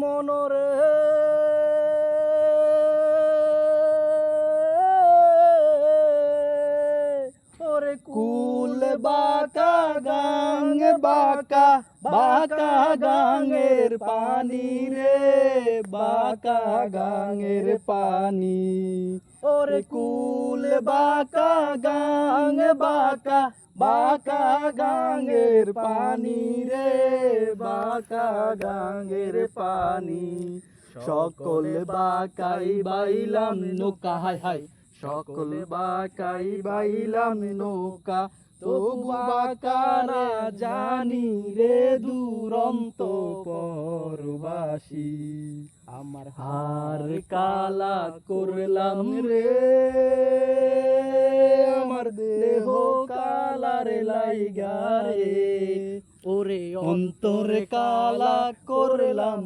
মনরে। ওরে কুল বাঁকা গাং বাঁকা বাঁকা গাঙের পানি রে, বাঁকা গাঙের পানি। ওরে কুল বাঁকা গাং বাঁকা বাঁকা গাঙের পানি রে, বাঁকা গাঙের পানি। সকল বাকাই বাইলাম নৌকা, হাই হাই। সকল বাকাই বাইলাম নৌকা, তবু বাকারা জানি রে দুরন্ত পরবাসী। আমার হার কালা করলাম রে। কালারে লাইগা রে ওরে অন্তরে কালা করলাম।